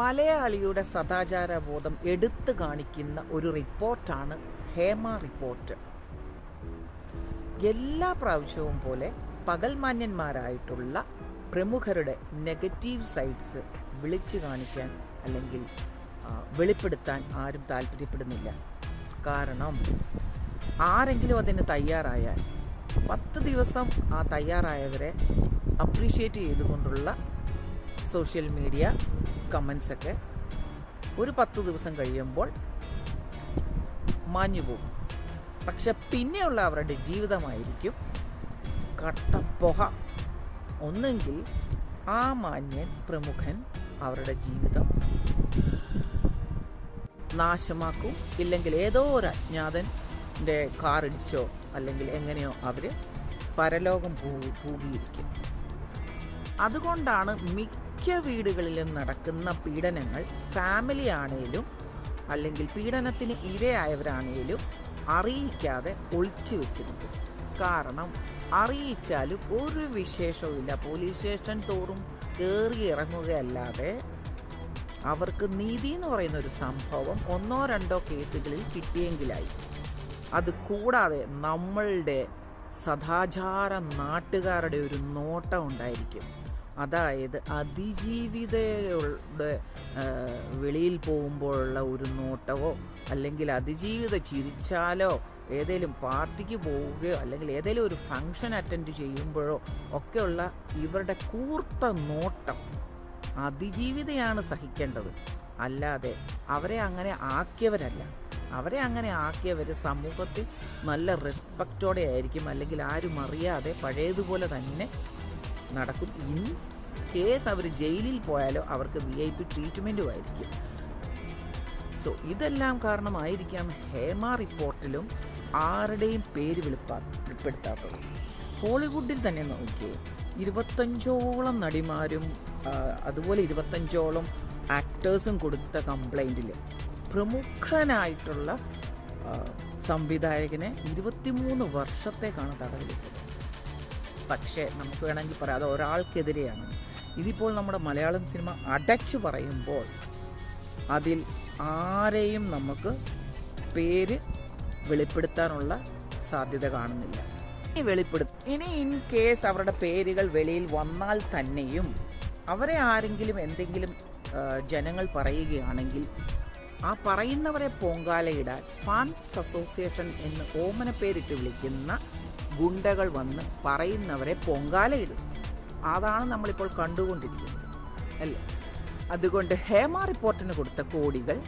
മലയാളിയുടെ സദാചാര ബോധം എടുത്തു കാണിക്കുന്ന ഒരു റിപ്പോർട്ടാണ് ഹേമ റിപ്പോർട്ട്. എല്ലാ പ്രാവശ്യവും പോലെ പകൽമാന്യന്മാരായിട്ടുള്ള പ്രമുഖരുടെ നെഗറ്റീവ് സൈഡ്സ് വിളിച്ചു കാണിക്കാൻ അല്ലെങ്കിൽ വെളിപ്പെടുത്താൻ ആരും താല്പര്യപ്പെടുന്നില്ല. കാരണം ആരെങ്കിലും അതിന് തയ്യാറായാൽ പത്ത് ദിവസം ആ തയ്യാറായവരെ അപ്രീഷിയേറ്റ് ചെയ്തുകൊണ്ടുള്ള സോഷ്യൽ മീഡിയ കമൻസൊക്കെ ഒരു പത്ത് ദിവസം കഴിയുമ്പോൾ മാഞ്ഞു പോകും. പക്ഷെ പിന്നെയുള്ള അവരുടെ ജീവിതമായിരിക്കും കട്ടപ്പൊഹ ഒന്നെങ്കിൽ ആ മാന്യൻ പ്രമുഖൻ അവരുടെ ജീവിതം നാശമാക്കും. ഇല്ലെങ്കിൽ ഏതോ ഒരു അജ്ഞാതന്റെ കാറിടിച്ചോ അല്ലെങ്കിൽ എങ്ങനെയോ അവർ പരലോകം പൂ പൂകിയിരിക്കും അതുകൊണ്ടാണ് മിക്ക വീടുകളിലും നടക്കുന്ന പീഡനങ്ങൾ ഫാമിലി ആണേലും അല്ലെങ്കിൽ പീഡനത്തിന് ഇരയായവരാണേലും അറിയിക്കാതെ ഒളിച്ചു വെക്കുന്നത്. കാരണം അറിയിച്ചാലും ഒരു വിശേഷവുമില്ല പോലീസ് സ്റ്റേഷൻ തോറും കയറി ഇറങ്ങുകയല്ലാതെ അവർക്ക് നീതി എന്ന് പറയുന്ന ഒരു സംഭവം ഒന്നോ രണ്ടോ കേസുകളിൽ കിട്ടിയെങ്കിലായി. അത് കൂടാതെ നമ്മളുടെ സദാചാര നാട്ടുകാരുടെ ഒരു നോട്ടം ഉണ്ടായിരിക്കും. അതായത് അതിജീവിതയുടെ വെളിയിൽ പോകുമ്പോഴുള്ള ഒരു നോട്ടമോ അല്ലെങ്കിൽ അതിജീവിത ചിരിച്ചാലോ ഏതെങ്കിലും പാർട്ടിക്ക് പോവുകയോ അല്ലെങ്കിൽ ഏതെങ്കിലും ഒരു ഫങ്ഷൻ അറ്റൻഡ് ചെയ്യുമ്പോഴോ ഒക്കെയുള്ള ഇവരുടെ കൂർത്ത നോട്ടം അതിജീവിതയാണ് സഹിക്കേണ്ടത്. അല്ലാതെ അവരെ അങ്ങനെ ആക്കിയവരല്ല. അവരെ അങ്ങനെ ആക്കിയവർ സമൂഹത്തിൽ നല്ല റെസ്പെക്റ്റോടെ ആയിരിക്കും. അല്ലെങ്കിൽ ആരും അറിയാതെ പഴയതുപോലെ തന്നെ നടക്കും. ഇൻ കേസ് അവർ ജയിലിൽ പോയാലോ അവർക്ക് വി ഐ പി ട്രീറ്റ്മെന്റും ആയിരിക്കും സോ ഇതെല്ലാം കാരണമായിരിക്കാം ഹേമ റിപ്പോർട്ടിലും ആരുടെയും പേര് വെളിപ്പാ വെളിപ്പെടുത്താത്തത്. ഹോളിവുഡിൽ തന്നെ നോക്കിയേ ഇരുപത്തഞ്ചോളം നടിമാരും അതുപോലെ ഇരുപത്തഞ്ചോളം ആക്ടേഴ്സും കൊടുത്ത കംപ്ലൈന്റിൽ പ്രമുഖനായിട്ടുള്ള സംവിധായകനെ ഇരുപത്തിമൂന്ന് വർഷത്തേക്കാണ് തടവിലിട്ടത് പക്ഷേ നമുക്ക് വേണമെങ്കിൽ പറയാം അത് ഒരാൾക്കെതിരെയാണ്. ഇതിപ്പോൾ നമ്മുടെ മലയാളം സിനിമ അടച്ചു പറയുമ്പോൾ അതിൽ ആരെയും നമുക്ക് പേര് വെളിപ്പെടുത്താനുള്ള സാധ്യത കാണുന്നില്ല. ഇനി വെളിപ്പെടുത്തും ഇനി ഇൻ കേസ് അവരുടെ പേരുകൾ വെളിയിൽ വന്നാൽ തന്നെയും അവരെ ആരെങ്കിലും എന്തെങ്കിലും ജനങ്ങൾ പറയുകയാണെങ്കിൽ ആ പറയുന്നവരെ പൊങ്കാലയിടാൻ ഫാൻസ് അസോസിയേഷൻ എന്ന് ഓമന പേരിട്ട് വിളിക്കുന്ന ഗുണ്ടകൾ വന്ന് പറയുന്നവരെ പൊങ്കാലയിടും അതാണ് നമ്മളിപ്പോൾ കണ്ടുകൊണ്ടിരിക്കുന്നത് അല്ലേ? അതുകൊണ്ട് ഹേമ റിപ്പോർട്ടിന് കൊടുത്ത കോടികൾ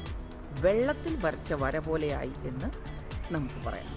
വെള്ളത്തിൽ വരച്ച വര പോലെയായി എന്ന് നമുക്ക് പറയാം.